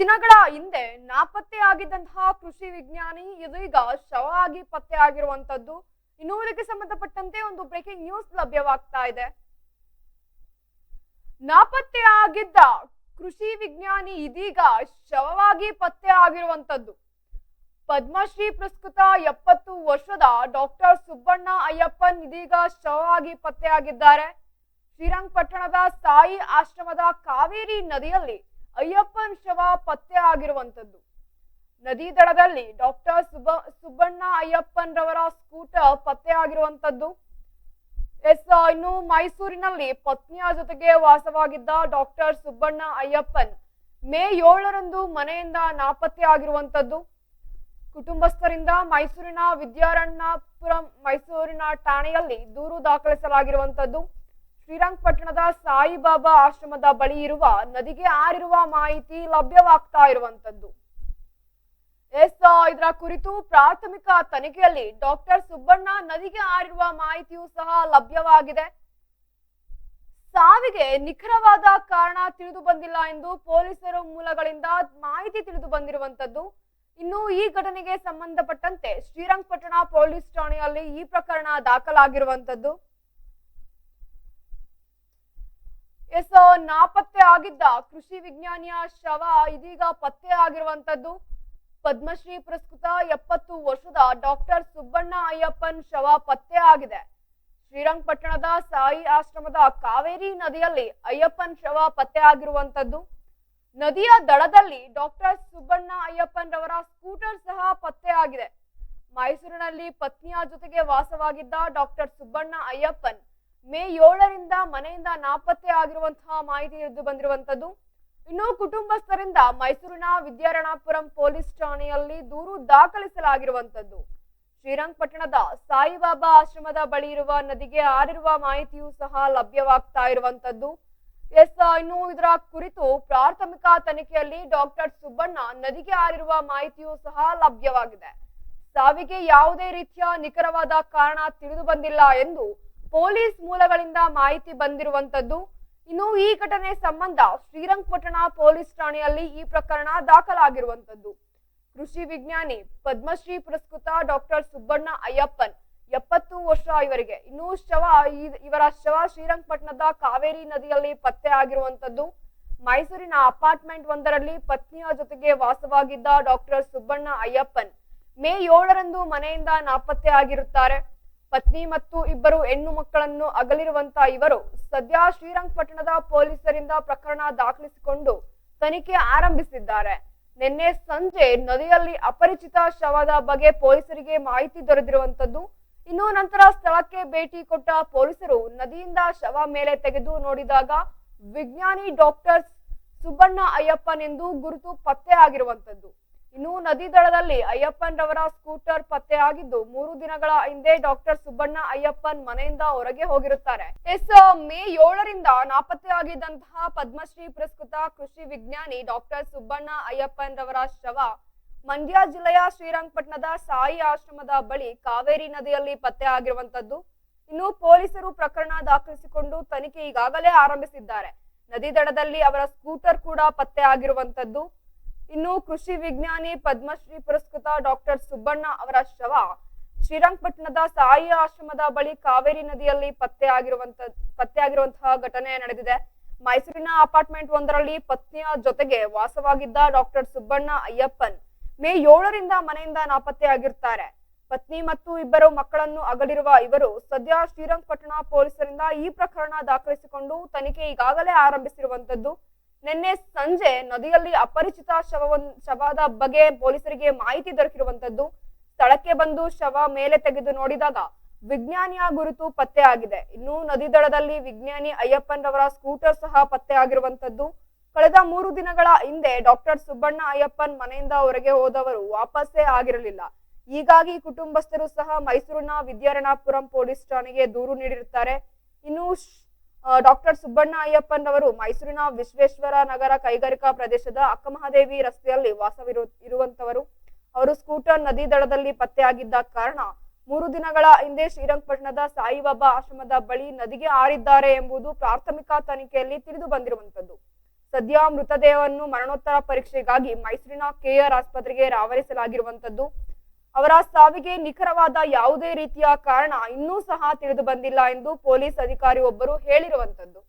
ದಿನಗಳ ಹಿಂದೆ ನಾಪತ್ತೆಯಾಗಿದ್ದಂತಹ ಕೃಷಿ ವಿಜ್ಞಾನಿ ಇದೀಗ ಶವ ಆಗಿ ಪತ್ತೆ ಆಗಿರುವಂತದ್ದು. ಇನ್ನು ಇದಕ್ಕೆ ಸಂಬಂಧಪಟ್ಟಂತೆ ಒಂದು ಬ್ರೇಕಿಂಗ್ ನ್ಯೂಸ್ ಲಭ್ಯವಾಗ್ತಾ ಇದೆ. ನಾಪತ್ತೆಯಾಗಿದ್ದ ಕೃಷಿ ವಿಜ್ಞಾನಿ ಇದೀಗ ಶವವಾಗಿ ಪತ್ತೆ ಆಗಿರುವಂತದ್ದು. ಪದ್ಮಶ್ರೀ ಪುರಸ್ಕೃತ ಎಪ್ಪತ್ತು ವರ್ಷದ ಡಾಕ್ಟರ್ ಸುಬ್ಬಣ್ಣ ಅಯ್ಯಪ್ಪನ್ ಇದೀಗ ಶವವಾಗಿ ಪತ್ತೆಯಾಗಿದ್ದಾರೆ. ಶ್ರೀರಂಗಪಟ್ಟಣದ ಸಾಯಿ ಆಶ್ರಮದ ಕಾವೇರಿ ನದಿಯಲ್ಲಿ ಅಯ್ಯಪ್ಪನ್ ಶವ ಪತ್ತೆ ಆಗಿರುವಂತದ್ದು ನದಿ ದಡದಲ್ಲಿ ಡಾಕ್ಟರ್ ಸುಬ್ಬ ಸುಬ್ಬಣ್ಣ ಅಯ್ಯಪ್ಪನ್ ರವರ ಸ್ಕೂಟರ್ ಪತ್ತೆ ಆಗಿರುವಂತದ್ದು ಎಸ್, ಇನ್ನು ಮೈಸೂರಿನಲ್ಲಿ ಪತ್ನಿಯ ಜೊತೆಗೆ ವಾಸವಾಗಿದ್ದ ಡಾಕ್ಟರ್ ಸುಬ್ಬಣ್ಣ ಅಯ್ಯಪ್ಪನ್ ಮೇ ಏಳರಂದು ಮನೆಯಿಂದ ನಾಪತ್ತೆ ಆಗಿರುವಂತದ್ದು ಕುಟುಂಬಸ್ಥರಿಂದ ಮೈಸೂರಿನ ವಿದ್ಯಾರಣ್ಣಪುರಂ ಮೈಸೂರಿನ ಠಾಣೆಯಲ್ಲಿ ದೂರು ದಾಖಲಿಸಲಾಗಿರುವಂತದ್ದು ಶ್ರೀರಂಗಪಟ್ಟಣದ ಸಾಯಿಬಾಬಾ ಆಶ್ರಮದ ಬಳಿ ಇರುವ ನದಿಗೆ ಆರಿರುವ ಮಾಹಿತಿ ಲಭ್ಯವಾಗ್ತಾ ಇರುವಂತದ್ದು ಎಸ್ ಇದರ ಕುರಿತು ಪ್ರಾಥಮಿಕ ತನಿಖೆಯಲ್ಲಿ ಡಾಕ್ಟರ್ ಸುಬ್ಬಣ್ಣ ನದಿಗೆ ಆರಿರುವ ಮಾಹಿತಿಯೂ ಸಹ ಲಭ್ಯವಾಗಿದೆ. ಸಾವಿಗೆ ನಿಖರವಾದ ಕಾರಣ ತಿಳಿದು ಬಂದಿಲ್ಲ ಎಂದು ಪೊಲೀಸರು ಮೂಲಗಳಿಂದ ಮಾಹಿತಿ ತಿಳಿದು ಬಂದಿರುವಂತದ್ದು ಇನ್ನು ಈ ಘಟನೆಗೆ ಸಂಬಂಧಪಟ್ಟಂತೆ ಶ್ರೀರಂಗಪಟ್ಟಣ ಪೊಲೀಸ್ ಠಾಣೆಯಲ್ಲಿ ಈ ಪ್ರಕರಣ ದಾಖಲಾಗಿರುವಂತದ್ದು ಎಸ್, ನಾಪತ್ತೆ ಆಗಿದ್ದ ಕೃಷಿ ವಿಜ್ಞಾನಿಯ ಶವ ಇದೀಗ ಪತ್ತೆ ಆಗಿರುವಂತದ್ದು. ಪದ್ಮಶ್ರೀ ಪುರಸ್ಕೃತ ಎಪ್ಪತ್ತು ವರ್ಷದ ಡಾಕ್ಟರ್ ಸುಬ್ಬಣ್ಣ ಅಯ್ಯಪ್ಪನ್ ಶವ ಪತ್ತೆ ಆಗಿದೆ. ಶ್ರೀರಂಗಪಟ್ಟಣದ ಸಾಯಿ ಆಶ್ರಮದ ಕಾವೇರಿ ನದಿಯಲ್ಲಿ ಅಯ್ಯಪ್ಪನ್ ಶವ ಪತ್ತೆ ಆಗಿರುವಂತದ್ದು. ನದಿಯ ದಡದಲ್ಲಿ ಡಾಕ್ಟರ್ ಸುಬ್ಬಣ್ಣ ಅಯ್ಯಪ್ಪನ್ ರವರ ಸ್ಕೂಟರ್ ಸಹ ಪತ್ತೆ ಆಗಿದೆ. ಮೈಸೂರಿನಲ್ಲಿ ಪತ್ನಿಯ ಜೊತೆಗೆ ವಾಸವಾಗಿದ್ದ ಡಾಕ್ಟರ್ ಸುಬ್ಬಣ್ಣ ಅಯ್ಯಪ್ಪನ್ ಮೇ ಏಳರಿಂದ ಮನೆಯಿಂದ ನಾಪತ್ತೆ ಆಗಿರುವಂತಹ ಮಾಹಿತಿ ಇದ್ದು ಬಂದಿರುವಂತದ್ದು ಇನ್ನು ಕುಟುಂಬಸ್ಥರಿಂದ ಮೈಸೂರಿನ ವಿದ್ಯಾರಣಾಪುರಂ ಪೊಲೀಸ್ ಠಾಣೆಯಲ್ಲಿ ದೂರು ದಾಖಲಿಸಲಾಗಿರುವಂತದ್ದು ಶ್ರೀರಂಗಪಟ್ಟಣದ ಸಾಯಿಬಾಬಾ ಆಶ್ರಮದ ಬಳಿ ಇರುವ ನದಿಗೆ ಆರಿರುವ ಮಾಹಿತಿಯೂ ಸಹ ಲಭ್ಯವಾಗ್ತಾ ಇರುವಂತದ್ದು ಎಸ್, ಇನ್ನು ಇದರ ಕುರಿತು ಪ್ರಾಥಮಿಕ ತನಿಖೆಯಲ್ಲಿ ಡಾಕ್ಟರ್ ಸುಬ್ಬಣ್ಣ ನದಿಗೆ ಆರಿರುವ ಮಾಹಿತಿಯೂ ಸಹ ಲಭ್ಯವಾಗಿದೆ. ಸಾವಿಗೆ ಯಾವುದೇ ರೀತಿಯ ನಿಖರವಾದ ಕಾರಣ ತಿಳಿದು ಬಂದಿಲ್ಲ ಎಂದು ಪೊಲೀಸ್ ಮೂಲಗಳಿಂದ ಮಾಹಿತಿ ಬಂದಿರುವಂತದ್ದು. ಇನ್ನು ಈ ಘಟನೆ ಸಂಬಂಧ ಶ್ರೀರಂಗಪಟ್ಟಣ ಪೊಲೀಸ್ ಠಾಣೆಯಲ್ಲಿ ಈ ಪ್ರಕರಣ ದಾಖಲಾಗಿರುವಂತದ್ದು. ಕೃಷಿ ವಿಜ್ಞಾನಿ ಪದ್ಮಶ್ರೀ ಪುರಸ್ಕೃತ ಡಾಕ್ಟರ್ ಸುಬ್ಬಣ್ಣ ಅಯ್ಯಪ್ಪನ್ ಎಪ್ಪತ್ತು ವರ್ಷ ಇವರಿಗೆ. ಇನ್ನು ಶವ ಇವರ ಶವ ಶ್ರೀರಂಗಪಟ್ಟಣದ ಕಾವೇರಿ ನದಿಯಲ್ಲಿ ಪತ್ತೆ ಆಗಿರುವಂತದ್ದು. ಮೈಸೂರಿನ ಅಪಾರ್ಟ್ಮೆಂಟ್ ಒಂದರಲ್ಲಿ ಪತ್ನಿಯ ಜೊತೆಗೆ ವಾಸವಾಗಿದ್ದ ಡಾಕ್ಟರ್ ಸುಬ್ಬಣ್ಣ ಅಯ್ಯಪ್ಪನ್ ಮೇ ಏಳರಂದು ಮನೆಯಿಂದ ನಾಪತ್ತೆ ಆಗಿರುತ್ತಾರೆ ಪತ್ನಿ ಮತ್ತು ಇಬ್ಬರು ಹೆಣ್ಣು ಮಕ್ಕಳನ್ನು ಅಗಲಿರುವಂತ ಇವರು ಸದ್ಯ ಶ್ರೀರಂಗಪಟ್ಟಣದ ಪೊಲೀಸರಿಂದ ಪ್ರಕರಣ ದಾಖಲಿಸಿಕೊಂಡು ತನಿಖೆ ಆರಂಭಿಸಿದ್ದಾರೆ. ನಿನ್ನೆ ಸಂಜೆ ನದಿಯಲ್ಲಿ ಅಪರಿಚಿತ ಶವದ ಬಗ್ಗೆ ಪೊಲೀಸರಿಗೆ ಮಾಹಿತಿ ದೊರೆದಿರುವಂತದ್ದು ಇನ್ನು ನಂತರ ಸ್ಥಳಕ್ಕೆ ಭೇಟಿ ಕೊಟ್ಟ ಪೊಲೀಸರು ನದಿಯಿಂದ ಶವ ಮೇಲೆ ತೆಗೆದು ನೋಡಿದಾಗ ವಿಜ್ಞಾನಿ ಡಾಕ್ಟರ್ ಸುಬ್ಬಣ್ಣ ಅಯ್ಯಪ್ಪನೆಂದು ಗುರುತು ಪತ್ತೆ ಆಗಿರುವಂತದ್ದು. ಇನ್ನು ನದಿ ದಡದಲ್ಲಿ ಅಯ್ಯಪ್ಪನ್ ರವರ ಸ್ಕೂಟರ್ ಪತ್ತೆ ಆಗಿದ್ದು ಮೂರು ದಿನಗಳ ಹಿಂದೆ ಡಾಕ್ಟರ್ ಸುಬ್ಬಣ್ಣ ಅಯ್ಯಪ್ಪನ್ ಮನೆಯಿಂದ ಹೊರಗೆ ಹೋಗಿರುತ್ತಾರೆ. ಎಸ್, ಮೇ ಏಳರಿಂದ ನಾಪತ್ತೆಯಾಗಿದ್ದಂತಹ ಪದ್ಮಶ್ರೀ ಪುರಸ್ಕೃತ ಕೃಷಿ ವಿಜ್ಞಾನಿ ಡಾಕ್ಟರ್ ಸುಬ್ಬಣ್ಣ ಅಯ್ಯಪ್ಪನ್ ರವರ ಶವ ಮಂಡ್ಯ ಜಿಲ್ಲೆಯ ಶ್ರೀರಂಗಪಟ್ಟಣದ ಸಾಯಿ ಆಶ್ರಮದ ಬಳಿ ಕಾವೇರಿ ನದಿಯಲ್ಲಿ ಪತ್ತೆ ಆಗಿರುವಂತದ್ದು ಇನ್ನು ಪೊಲೀಸರು ಪ್ರಕರಣ ದಾಖಲಿಸಿಕೊಂಡು ತನಿಖೆ ಈಗಾಗಲೇ ಆರಂಭಿಸಿದ್ದಾರೆ. ನದಿ ದಡದಲ್ಲಿ ಅವರ ಸ್ಕೂಟರ್ ಕೂಡ ಪತ್ತೆ ಆಗಿರುವಂತದ್ದು ಇನ್ನು ಕೃಷಿ ವಿಜ್ಞಾನಿ ಪದ್ಮಶ್ರೀ ಪುರಸ್ಕೃತ ಡಾಕ್ಟರ್ ಸುಬ್ಬಣ್ಣ ಅವರ ಶವ ಶ್ರೀರಂಗಪಟ್ಟಣದ ಸಾಯಿ ಆಶ್ರಮದ ಬಳಿ ಕಾವೇರಿ ನದಿಯಲ್ಲಿ ಪತ್ತೆ ಆಗಿರುವಂತ ಪತ್ತೆ ಆಗಿರುವಂತಹ ಘಟನೆ ನಡೆದಿದೆ. ಮೈಸೂರಿನ ಅಪಾರ್ಟ್ಮೆಂಟ್ ಒಂದರಲ್ಲಿ ಪತ್ನಿಯ ಜೊತೆಗೆ ವಾಸವಾಗಿದ್ದ ಡಾಕ್ಟರ್ ಸುಬ್ಬಣ್ಣ ಅಯ್ಯಪ್ಪನ್ ಮೇ ಏಳರಿಂದ ಮನೆಯಿಂದ ನಾಪತ್ತೆಯಾಗಿರ್ತಾರೆ ಪತ್ನಿ ಮತ್ತು ಇಬ್ಬರು ಮಕ್ಕಳನ್ನು ಅಗಲಿರುವ ಇವರು ಸದ್ಯ ಶ್ರೀರಂಗಪಟ್ಟಣ ಪೊಲೀಸರಿಂದ ಈ ಪ್ರಕರಣ ದಾಖಲಿಸಿಕೊಂಡು ತನಿಖೆ ಈಗಾಗಲೇ ಆರಂಭಿಸಿರುವಂತದ್ದು. ನಿನ್ನೆ ಸಂಜೆ ನದಿಯಲ್ಲಿ ಅಪರಿಚಿತ ಶವವನ್, ಶವದ ಬಗ್ಗೆ ಪೊಲೀಸರಿಗೆ ಮಾಹಿತಿ ದೊರಕಿರುವಂತದ್ದು ಸ್ಥಳಕ್ಕೆ ಬಂದು ಶವ ಮೇಲೆ ತೆಗೆದು ನೋಡಿದಾಗ ವಿಜ್ಞಾನಿಯ ಗುರುತು ಪತ್ತೆ ಆಗಿದೆ. ಇನ್ನು ನದಿ ದಡದಲ್ಲಿ ವಿಜ್ಞಾನಿ ಅಯ್ಯಪ್ಪನ್ ರವರ ಸ್ಕೂಟರ್ ಸಹ ಪತ್ತೆ ಆಗಿರುವಂತದ್ದು. ಕಳೆದ ಮೂರು ದಿನಗಳ ಹಿಂದೆ ಡಾಕ್ಟರ್ ಸುಬ್ಬಣ್ಣ ಅಯ್ಯಪ್ಪನ್ ಮನೆಯಿಂದ ಹೊರಗೆ ಹೋದವರು ವಾಪಸ್ಸೇ ಆಗಿರಲಿಲ್ಲ. ಹೀಗಾಗಿ ಕುಟುಂಬಸ್ಥರು ಸಹ ಮೈಸೂರಿನ ವಿದ್ಯಾರಣಾಪುರಂ ಪೊಲೀಸ್ ಠಾಣೆಗೆ ದೂರು ನೀಡಿರುತ್ತಾರೆ. ಇನ್ನು ಡಾಕ್ಟರ್ ಸುಬ್ಬಣ್ಣ ಅಯ್ಯಪ್ಪನವರು ಮೈಸೂರಿನ ವಿಶ್ವೇಶ್ವರ ನಗರ ಕೈಗಾರಿಕಾ ಪ್ರದೇಶದ ಅಕ್ಕಮಹಾದೇವಿ ರಸ್ತೆಯಲ್ಲಿ ವಾಸವಿರು ಇರುವಂತವರು. ಅವರು ಸ್ಕೂಟರ್ ನದಿ ದಡದಲ್ಲಿ ಪತ್ತೆಯಾಗಿದ್ದ ಕಾರಣ ಮೂರು ದಿನಗಳ ಹಿಂದೆ ಶ್ರೀರಂಗಪಟ್ಟಣದ ಸಾಯಿಬಾಬಾ ಆಶ್ರಮದ ಬಳಿ ನದಿಗೆ ಆರಿದ್ದಾರೆ ಎಂಬುದು ಪ್ರಾಥಮಿಕ ತನಿಖೆಯಲ್ಲಿ ತಿಳಿದು ಬಂದಿರುವಂತದ್ದು. ಸದ್ಯ ಮೃತದೇಹವನ್ನು ಮರಣೋತ್ತರ ಪರೀಕ್ಷೆಗಾಗಿ ಮೈಸೂರಿನ ಕೆಆರ್ ಆಸ್ಪತ್ರೆಗೆ ರವಾನಿಸಲಾಗಿರುವಂತದ್ದು ಅವರ ಸಾವಿಗೆ ನಿಖರವಾದ ಯಾವುದೇ ರೀತಿಯ ಕಾರಣ ಇನ್ನೂ ಸಹ ತಿಳಿದು ಬಂದಿಲ್ಲ ಎಂದು ಪೊಲೀಸ್ ಅಧಿಕಾರಿ ಒಬ್ಬರು ಹೇಳಿರುವಂತದ್ದು